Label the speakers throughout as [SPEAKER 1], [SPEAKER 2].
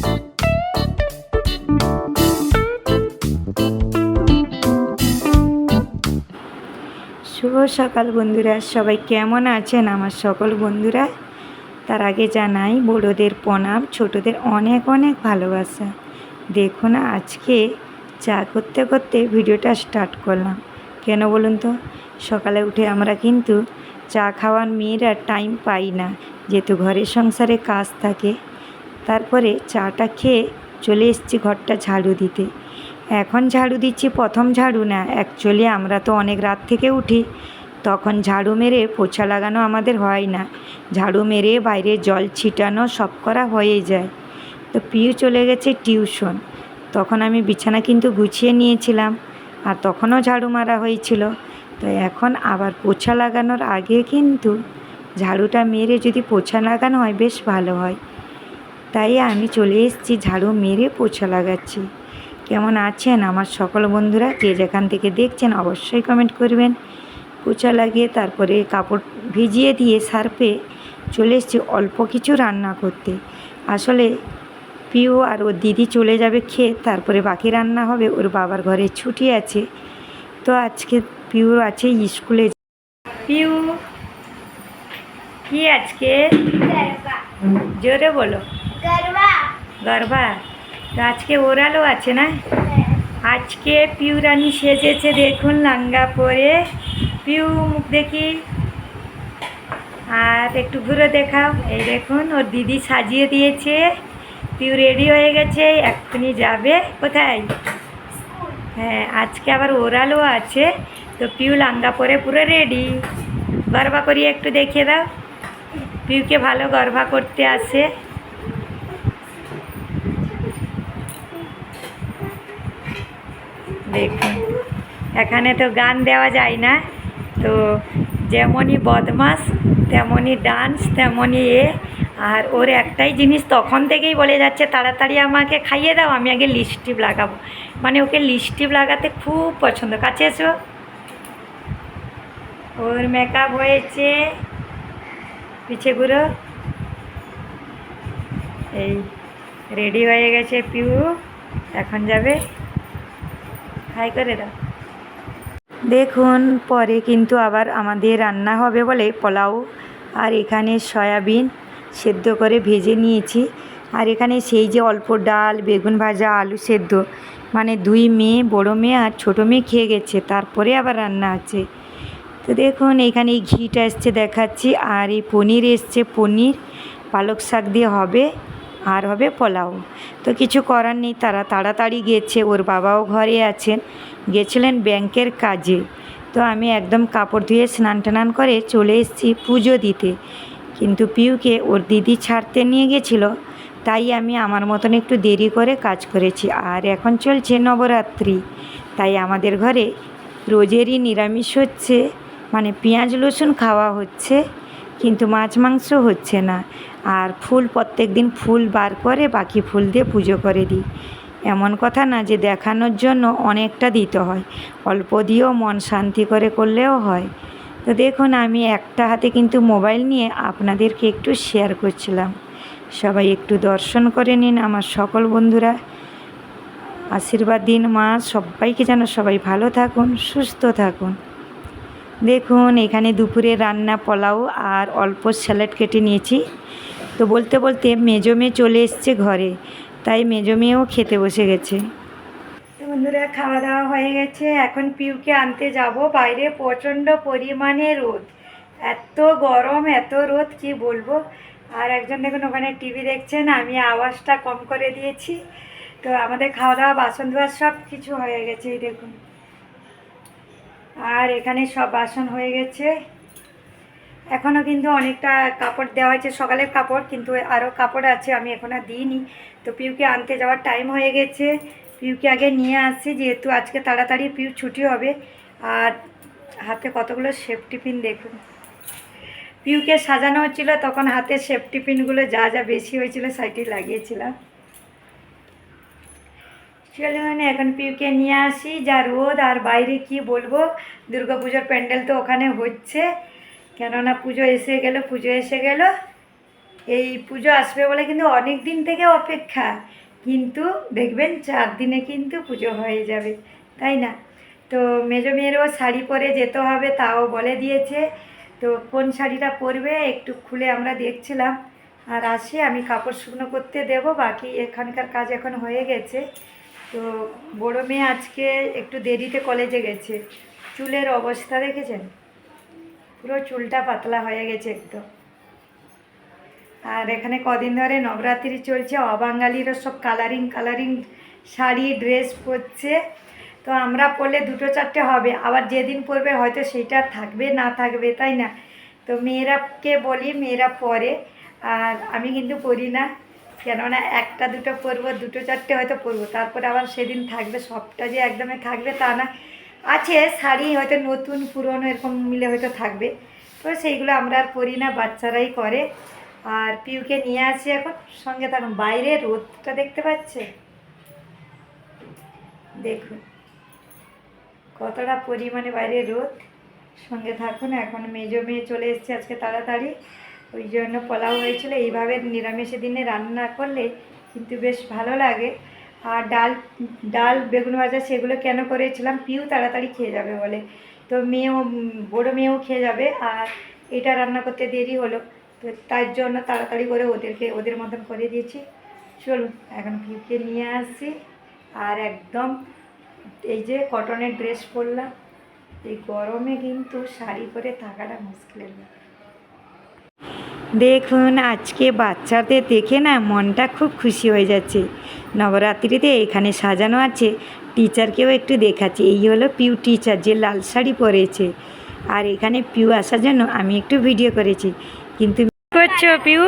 [SPEAKER 1] শুভ সকাল বন্ধুরা, সবাই কেমন আছেন? আমার সকল বন্ধুরা, তার আগে জানাই, বড়োদের প্রণাম, ছোটদের অনেক অনেক ভালোবাসা। দেখুন, আজকে চা করতে করতে ভিডিওটা স্টার্ট করলাম। কেন বলুন তো? সকালে উঠে আমরা কিন্তু চা খাওয়ার মেয়েরা টাইম পাই না, যেহেতু ঘরের সংসারে কাজ থাকে। তারপরে চাটা খেয়ে চলে এসেছি ঘরটা ঝাড়ু দিতে। এখন ঝাড়ু দিচ্ছি, প্রথম ঝাড়ু না। অ্যাকচুয়ালি আমরা তো অনেক রাত থেকে উঠি। তখন ঝাড়ু মেরে পোছা লাগানো আমাদের হয় না। ঝাড়ু মেরে বাইরে জল ছিটানো সব করা হয়ে যায়। তো পিউ চলে গেছে টিউশন। তখন আমি বিছানা কিন্তু গুছিয়ে নিয়েছিলাম আর তখনও ঝাড়ু মারা হয়েছিল। তো এখন আবার পোছা লাগানোর আগে কিন্তু ঝাড়ুটা মেরে যদি পোছা লাগানো হয়, বেশ ভালো হয়। তাই আমি চলে এসেছি ঝাড়ু মেরে পোছা লাগাচ্ছি। কেমন আছেন আমার সকল বন্ধুরা? যে যেখান থেকে দেখছেন অবশ্যই কমেন্ট করবেন। পোছা লাগিয়ে তারপরে কাপড় ভিজিয়ে দিয়ে সার্পে চলে এসছি অল্প কিছু রান্না করতে। আসলে পিও আর ওর দিদি চলে যাবে খেয়ে তারপরে বাকি রান্না হবে, ওর বাবার ঘরে ছুটি আছে। তো আজকে পিউর আছে স্কুলে। পিউ কি আজকে? জোরে বলো। গরবা তো আজকে ওরালও আছে না আজকে পিউরানি সেজেছে দেখুন লাঙ্গা পরে পিউ মুখ দেখি আর একটু ঘুরে দেখাও এই দেখুন ওর দিদি সাজিয়ে দিয়েছে। পিউ রেডি হয়ে গেছে এক্ষুনি যাবে কোথায়? হ্যাঁ আজকে আবার ওরালও আছে তো পিউ লাঙ্গা পরে পুরো রেডি। গরবা করিয়ে একটু দেখিয়ে দাও। পিউকে ভালো গরবা করতে আসে। দেখুন এখানে তো গান দেওয়া যায় না। তো যেমনই বদমাস, তেমনই ডান্স, তেমনই এ। আর ওর একটাই জিনিস তখন থেকেই বলে যাচ্ছে, তাড়াতাড়ি আমাকে খাইয়ে দাও, আমি আগে লিপস্টিক লাগাবো। মানে ওকে লিপস্টিক লাগাতে খুব পছন্দ। কাছে এসো। ওর মেকআপ হয়েছে। পিছে ঘুরো। এই রেডি হয়ে গেছে পিউ। এখন যাবে। হাই করে দাও। দেখুন, পরে কিন্তু আবার আমাদের রান্না হবে বলে পোলাও আর এখানে সয়াবিন সেদ্ধ করে ভেজে নিয়েছি। আর এখানে সেই যে অল্প ডাল, বেগুন ভাজা, আলু সেদ্ধ মানে দুই মেয়ে, বড় মেয়ে আর ছোটো মেয়ে খেয়ে গেছে, তারপরে আবার রান্না আছে। তো দেখুন, এখানে এই ঘিটা এসছে দেখাচ্ছি, আর এই পনির এসছে, পনির, পালক শাক দিয়ে হবে। আর হবে পোলাও। তো কিছু করার নেই, তারা তাড়াতাড়ি গেছে। ওর বাবাও ঘরে আছেন। গেছিলেন ব্যাংকের কাজে। তো আমি একদম কাপড় ধুয়ে স্নান টানান করে চলে এসেছি পুজো দিতে। কিন্তু পিউকে ওর দিদি ছাড়তে নিয়ে গেছিল, তাই আমি আমার মতন একটু দেরি করে কাজ করেছি। আর এখন চলছে নবরাত্রি। তাই আমাদের ঘরে রোজেরই নিরামিষ হচ্ছে মানে পেঁয়াজ, রসুন খাওয়া হচ্ছে। কিন্তু মাছ মাংস হচ্ছে না। আর ফুল প্রত্যেক দিন ফুল বার করে বাকি ফুল দিয়ে পুজো করে দিই। এমন কথা না যে দেখানোর জন্য অনেকটা দিতে হয়। অল্প দিয়েও মন শান্তি করে করলেও হয়। তো দেখুন, আমি একটা হাতে কিন্তু মোবাইল নিয়ে আপনাদেরকে একটু শেয়ার করছিলাম। সবাই একটু দর্শন করে নিন আমার সকল বন্ধুরা। আশীর্বাদ দিন মা, সবাইকে যেন সবাই ভালো থাকুন, সুস্থ থাকুন। দেখুন, এখানে দুপুরে রান্না, পোলাও আর অল্প স্যালাড কেটে নিয়েছি। তো বলতে বলতে মেজো মেয়ে চলে এসছে ঘরে, তাই মেজো মেয়েও খেতে বসে গেছে। তো বন্ধুরা, খাওয়া দাওয়া হয়ে গেছে। এখন পিউকে আনতে যাব। বাইরে প্রচণ্ড পরিমাণে রোদ। এত গরম, এত রোদ, কি বলব? আর একজন দেখুন, ওখানে টিভি দেখছেন, আমি আওয়াজটা কম করে দিয়েছি। তো আমাদের খাওয়া দাওয়া, বাসন ধোয়া সব কিছু হয়ে গেছে দেখুন। আর এখানে সব বাসন হয়ে গেছে। এখনও কিন্তু অনেকটা কাপড় দেওয়া হয়েছে, সকালের কাপড়, কিন্তু আরও কাপড় আছে, আমি এখন আর দিইনি। তো পিউকে আনতে যাওয়ার টাইম হয়ে গেছে। পিউকে আগে নিয়ে আসছি যেহেতু আজকে তাড়াতাড়ি পিউ ছুটি হবে। আর হাতে কতগুলো সেফটি পিন দেখুন। পিউকে সাজানো হচ্ছিল, তখন হাতে সেফটি পিনগুলো যা যা বেশি হয়েছিল সাইডে লাগিয়েছিলাম। চলুন এখন পিউকে নিয়ে আসি, যা রোদ আর বাইরে কি বলব? দুর্গাপুজোর প্যান্ডেল তো ওখানে হচ্ছে। কেননা পুজো এসে গেল, পুজো এসে গেল। এই পুজো আসবে বলে কিন্তু অনেক দিন থেকে অপেক্ষা। কিন্তু দেখবেন চার দিনে কিন্তু পুজো হয়ে যাবে, তাই না? তো মেজো মেয়েরও শাড়ি পরে যেতে হবে, তাও বলে দিয়েছে। তো কোন শাড়িটা পরবে একটু খুলে আমরা দেখছিলাম। আর আসি, আমি কাপড় শুকনো করতে দেব, বাকি এখানকার কাজ এখন হয়ে গেছে। তো বড় মেয়ে আজকে একটু দেরিতে কলেজে গেছে। চুলের অবস্থা দেখেছেন? পুরো চুলটা পাতলা হয়ে গেছে একদম। আর এখানে কদিন ধরে নবরাত্রি চলছে, অবাঙালিরও সব কালারিং কালারিং শাড়ি ড্রেস পরছে। তো আমরা পরলে দুটো চারটে হবে, আবার যেদিন পরবে হয়তো সেইটা থাকবে, না থাকবে, তাই না? তো মেয়েরাকে বলি, মেয়েরা পরে। আর আমি কিন্তু পরি না। কেননা একটা দুটো পরবো, দুটো চারটে হয়তো পরবো। তারপরে আবার সেদিন থাকবে, সবটা যে একদমই থাকবে তা না। আছে, শাড়ি হয়তো নতুন, পুরনো, এরকম মিলে হয়তো থাকবে। তো সেইগুলো আমরা আর পরি না, বাচ্চারাই করে। আর পিউকে নিয়ে আসি এখন। সঙ্গে থাকুন, বাইরে রোদটা দেখতে পাচ্ছে? দেখুন, কতটা পরিমাণে বাইরে রোদ। সঙ্গে থাকুন, এখন মেজো মেয়ে চলে এসছে আজকে তাড়াতাড়ি। ওই জন্য পোলাও হয়েছিল। এইভাবে নিরামিষের দিনে রান্না করলে কিন্তু বেশ ভালো লাগে। আর ডাল ডাল, বেগুন ভাজা সেগুলো কেন করেছিলাম? পিউ তাড়াতাড়ি খেয়ে যাবে বলে। তো মেয়েও, বড়ো মেয়েও খেয়ে যাবে আর এটা রান্না করতে দেরি হলো। তো তার জন্য তাড়াতাড়ি করে ওদেরকে, ওদের মতন করে দিয়েছি। চলুন, এখন পিউকে নিয়ে আসি। আর একদম এই যে কটনের ড্রেস পরলাম। এই গরমে কিন্তু শাড়ি পরে থাকাটা মুশকিলের ব্যাপার। দেখুন, আজকে বাচ্চাদের দেখে না মনটা খুব খুশি হয়ে যাচ্ছে। নবরাত্রিতে এখানে সাজানো আছে। টিচারকেও একটু দেখাচ্ছি। এই হলো পিউ টিচার যে লাল শাড়ি পরেছে। আর এখানে পিউ আসার জন্য আমি একটু ভিডিও করেছি। কিন্তু করছ পিউ?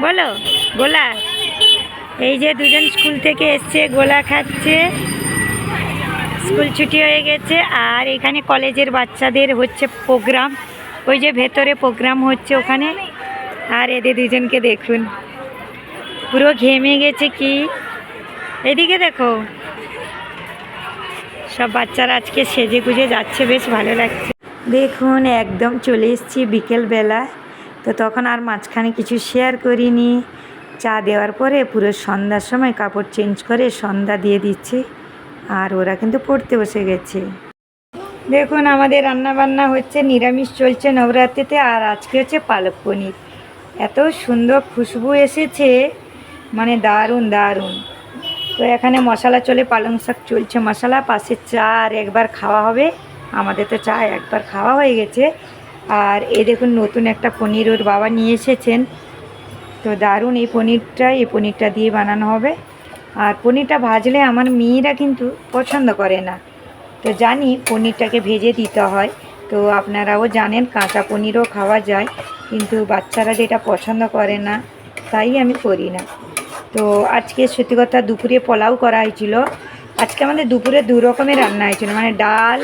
[SPEAKER 1] বলো, গোলা। এই যে দুজন স্কুল থেকে এসছে, গোলা খাচ্ছে। স্কুল ছুটি হয়ে গেছে। আর এখানে কলেজের বাচ্চাদের হচ্ছে প্রোগ্রাম। ওই যে ভেতরে প্রোগ্রাম হচ্ছে ওখানে। আর এদের দুজনকে দেখুন। পুরো ঘেমে গেছে কি? এদিকে দেখো। সব বাচ্চারা আজকে সেজে গুজে যাচ্ছে, বেশ ভালো লাগছে। দেখুন, একদম চলে এসেছি বিকেলবেলা তো তখন আর মাঝখানে কিছু শেয়ার করিনি। চা দেওয়ার পরে পুরো সন্ধ্যার সময় কাপড় চেঞ্জ করে সন্ধ্যা দিয়ে দিচ্ছি। আর ওরা কিন্তু পড়তে বসে গেছে। দেখুন, আমাদের রান্না বান্না হচ্ছে, নিরামিষ চলছে নবরাত্রিতে, আর আজকে হচ্ছে পালক পনির। এত সুন্দর খুশবু এসেছে মানে দারুণ দারুণ। তো এখানে মশলা চলে, পালং শাক চলছে মশলা, পাশে চা আর একবার খাওয়া হবে। আমাদের তো চা একবার খাওয়া হয়ে গেছে। আর এই দেখুন, নতুন একটা পনির ওর বাবা নিয়ে এসেছেন। তো দারুণ এই পনিরটা এই পনিরটা দিয়ে বানানো হবে। আর পনিরটা ভাজলে আমার মেয়েরা কিন্তু পছন্দ করে না। তো জানি পনিরটাকে ভেজে দিতে হয়। তো আপনারাও জানেন কাঁচা পনিরও খাওয়া যায়, কিন্তু বাচ্চারা যেটা পছন্দ করে না, তাই আমি করি না। তো আজকে সত্যি কথা দুপুরে পোলাও করা হয়েছিল। আজকে আমাদের দুপুরে দু রকমের রান্না হয়েছিল মানে ডাল,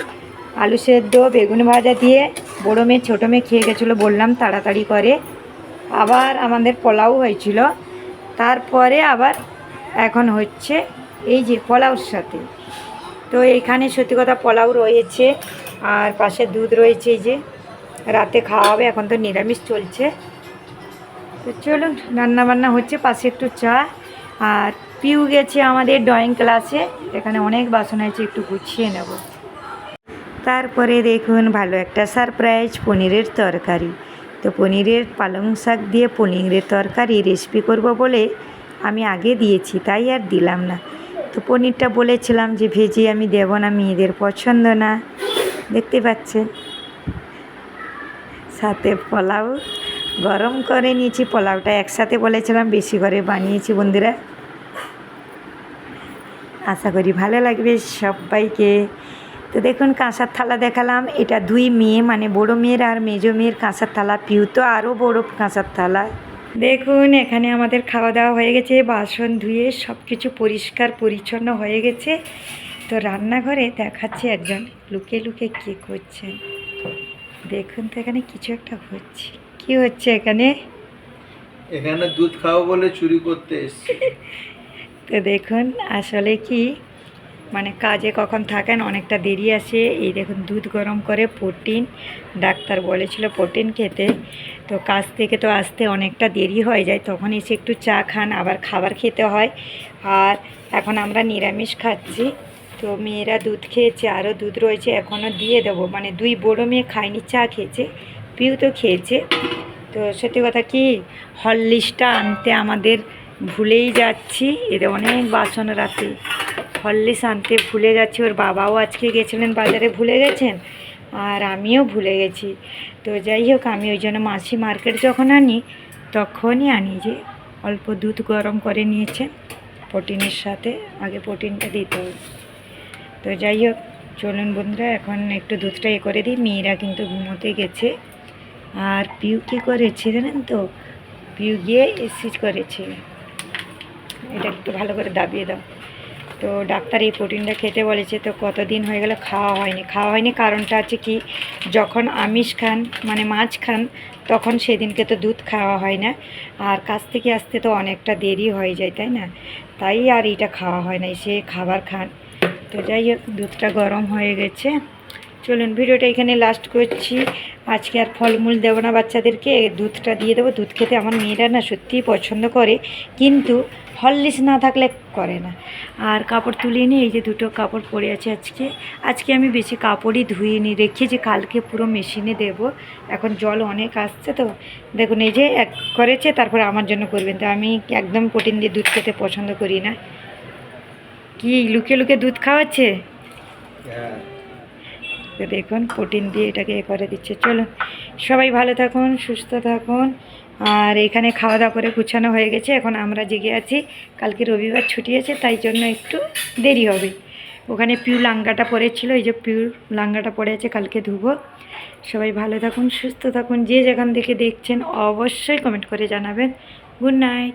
[SPEAKER 1] আলু সেদ্ধ, বেগুন ভাজা দিয়ে বড়ো মেয়ে ছোটো মেয়ে খেয়ে গেছিল বললাম তাড়াতাড়ি করে। আবার আমাদের পোলাও হয়েছিল। তারপরে আবার এখন হচ্ছে এই যে পোলাওর সাথে। তো এইখানে সত্যি কথা পোলাও রয়েছে, আর পাশে দুধ রয়েছে যে। রাতে খাওয়া হবে, এখন তো নিরামিষ চলছে। তো চলুন রান্না বান্না হচ্ছে, পাশে একটু চা। আর পিউ গেছে আমাদের ড্রয়িং ক্লাসে, এখানে অনেক বাসন আছে, একটু গুছিয়ে নেব। তারপরে দেখুন, ভালো একটা সারপ্রাইজ, পনিরের তরকারি। তো পনিরের পালং শাক দিয়ে পনিরের তরকারি রেসিপি করব বলে আমি আগে দিয়েছি, তাই আর দিলাম না। তো পনিরটা বলেছিলাম যে ভেজে আমি দেব না, মেয়েদের পছন্দ না। দেখতে পাচ্ছেন? সাথে পোলাও গরম করে নিয়েছি, পোলাওটা একসাথে বলেছিলাম, বেশি করে বানিয়েছি বন্ধুরা। আশা করি ভালো লাগবে সবাইকে। তো দেখুন, কাঁসার থালা দেখালাম। এটা দুই মেয়ে মানে বড় মেয়ের আর মেজো মেয়ের কাঁসার থালা পিউ তো আরও বড় কাঁসার থালা। দেখুন এখানে আমাদের খাওয়া দাওয়া হয়ে গেছে বাসন ধুয়ে সব কিছু পরিষ্কার পরিচ্ছন্ন হয়ে গেছে। তো রান্নাঘরে দেখাচ্ছে একজন লুকে লুকে কী করছেন। দেখুন তো এখানে কিছু একটা হচ্ছে। কি হচ্ছে এখানে?
[SPEAKER 2] এখানে দুধ খাওয়া বলে চুরি করতে এসছি।
[SPEAKER 1] তো দেখুন আসলে কি? মানে কাজে কখন থাকেন অনেকটা দেরি আসে এই দেখুন, দুধ গরম করে প্রোটিন, ডাক্তার বলেছিল প্রোটিন খেতে। তো কাজ থেকে তো আসতে অনেকটা দেরি হয়ে যায়, তখন এসে একটু চা খান, আবার খাবার খেতে হয়। আর এখন আমরা নিরামিষ খাচ্ছি। তো মেয়েরা দুধ খেয়েছে, আরও দুধ রয়েছে, এখনও দিয়ে দেবো। মানে দুই বড়ো মেয়ে খায়নি, চা খেয়েছে, পিউ তো খেয়েছে। তো সত্যি কথা কি, হরলিক্সটা আনতে আমাদের ভুলেই যাচ্ছি। এদের অনেক বাসন রাতে। হরলিক্স আনতে ভুলে যাচ্ছি ওর বাবাও আজকে গেছিলেন বাজারে, ভুলে গেছেন? আর আমিও ভুলে গেছি। তো যাই হোক, আমি ওই জন্য মাসি মার্কেট যখন আনি, তখনই আনি যে অল্প দুধ গরম করে নিয়েছেন, প্রোটিনের সাথে আগে প্রোটিনটা দিতে হবে। তো যাই হোক, চলুন বন্ধুরা, এখন একটু দুধটা এ করে দিই। মেয়েরা কিন্তু ঘুমোতে গেছে। আর পিউ কী করেছে জানেন তো? পিউ গিয়ে এসিজ করেছে। এটা একটু ভালো করে দাবিয়ে দাও। তো ডাক্তার এই প্রোটিনটা খেতে বলেছে, তো কতদিন হয়ে গেল খাওয়া হয়নি। খাওয়া হয়নি কারণটা আছে কি, যখন আমিষ খান মানে মাছ খান, তখন সেদিনকে তো দুধ খাওয়া হয় না। আর কাছ থেকে আসতে তো অনেকটা দেরি হয়ে যায়, তাই না? তাই আর এটা খাওয়া হয় না সে খাবার খান। তো যাই হোক, দুধটা গরম হয়ে গেছে। চলুন, ভিডিওটা এখানে লাস্ট করছি। আজকে আর ফলমূল দেবো না বাচ্চাদেরকে, দুধটা দিয়ে দেবো। দুধ খেতে আমার মেয়েরা না সত্যিই পছন্দ করে, কিন্তু হরলিক্স না থাকলে করে না। আর কাপড় তুলিয়ে নিয়ে এই যে দুটো কাপড় পরে আছে আজকে। আজকে আমি বেশি কাপড়ই ধুইনি রেখেছি কালকে পুরো মেশিনে দেব। এখন জল অনেক আসছে তো। দেখুন, এই যে এক করেছে, তারপর আমার জন্য করবেন। তো আমি একদম প্রোটিন দিয়ে দুধ খেতে পছন্দ করি না। কি লুকে লুকে দুধ খাওয়াচ্ছে?
[SPEAKER 2] হ্যাঁ।
[SPEAKER 1] তো দেখুন প্রোটিন দিয়ে এটাকে এ করে দিচ্ছে। চলুন, সবাই ভালো থাকুন, সুস্থ থাকুন। আর এখানে খাওয়া দাওয়া করে গুছানো হয়ে গেছে। এখন আমরা জেগে আছি। কালকে রবিবার ছুটি আছে, তাই জন্য একটু দেরি হবে। ওখানে পিউ লাঙ্গাটা পড়েছিল, এই যে পিউ লাঙ্গাটা পড়ে আছে, কালকে ধুবো। সবাই ভালো থাকুন, সুস্থ থাকুন। যে যেখান থেকে দেখছেন, অবশ্যই কমেন্ট করে জানাবেন। Good night